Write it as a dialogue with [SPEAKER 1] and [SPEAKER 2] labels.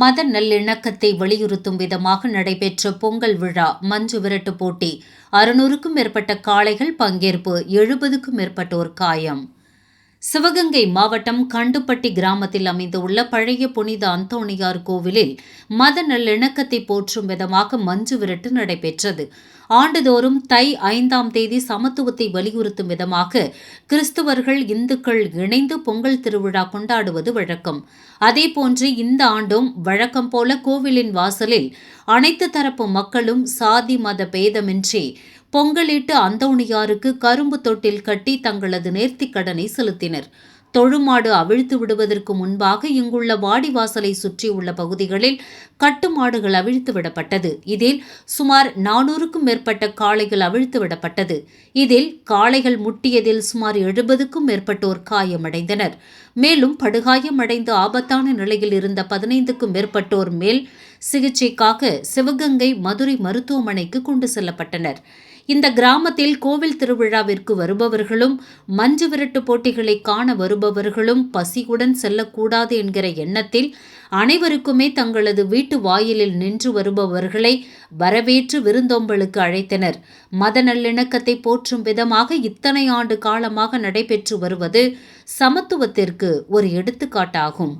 [SPEAKER 1] மத நல்லிணக்கத்தை வலியுறுத்தும் விதமாக நடைபெற்ற பொங்கல் விழா மஞ்சு விரட்டு போட்டி. அறுநூறுக்கும் மேற்பட்ட காளைகள் பங்கேற்பு எழுபதுக்கும் மேற்பட்டோர் காயம். சிவகங்கை மாவட்டம் கண்டுப்பட்டி கிராமத்தில் அமைந்துள்ள பழைய புனித அந்தோணியார் கோவிலில் மத நல்லிணக்கத்தை போற்றும் விதமாக மஞ்சு விரட்டு நடைபெற்றது. ஆண்டுதோறும் தை ஐந்தாம் தேதி சமத்துவத்தை வலியுறுத்தும் விதமாக கிறிஸ்துவர்கள் இந்துக்கள் இணைந்து பொங்கல் திருவிழா கொண்டாடுவது வழக்கம். அதேபோன்று இந்த ஆண்டும் வழக்கம் போல கோவிலின் வாசலில் அனைத்து தரப்பு மக்களும் சாதி மத பேதமின்றி பொங்கலிட்டு அந்தோணியாருக்கு கரும்பு தொட்டில் கட்டி தங்களது நேர்த்திக் கடனை செலுத்தினர். தொழுமாடு அவிழ்த்து விடுவதற்கு முன்பாக இங்குள்ள வாடிவாசலை சுற்றியுள்ள பகுதிகளில் கட்டுமாடுகள் அவிழ்த்து விடப்பட்டது. இதில் சுமார் நானூறுக்கும் மேற்பட்ட காளைகள் அவிழ்த்து விடப்பட்டது. இதில் காளைகள் முட்டியதில் சுமார் எழுபதுக்கும் மேற்பட்டோர் காயமடைந்தனர். மேலும் படுகாயமடைந்து ஆபத்தான நிலையில் இருந்த பதினைந்துக்கும் மேற்பட்டோர் மேல் சிகிச்சைக்காக சிவகங்கை மதுரை மருத்துவமனைக்கு கொண்டு செல்லப்பட்டனர். இந்த கிராமத்தில் கோவில் திருவிழாவிற்கு வருபவர்களும் மஞ்சு விரட்டு போட்டிகளை காண வருபவர்களும் பசியுடன் செல்லக்கூடாது என்கிற எண்ணத்தில் அனைவருக்குமே தங்களது வீட்டு வாயிலில் நின்று வருபவர்களை வரவேற்று விருந்தோம்பலுக்கு அழைத்தனர். மத நல்லிணக்கத்தை போற்றும் விதமாக இத்தனை ஆண்டு காலமாக நடைபெற்று வருவது சமத்துவத்திற்கு ஒரு எடுத்துக்காட்டாகும்.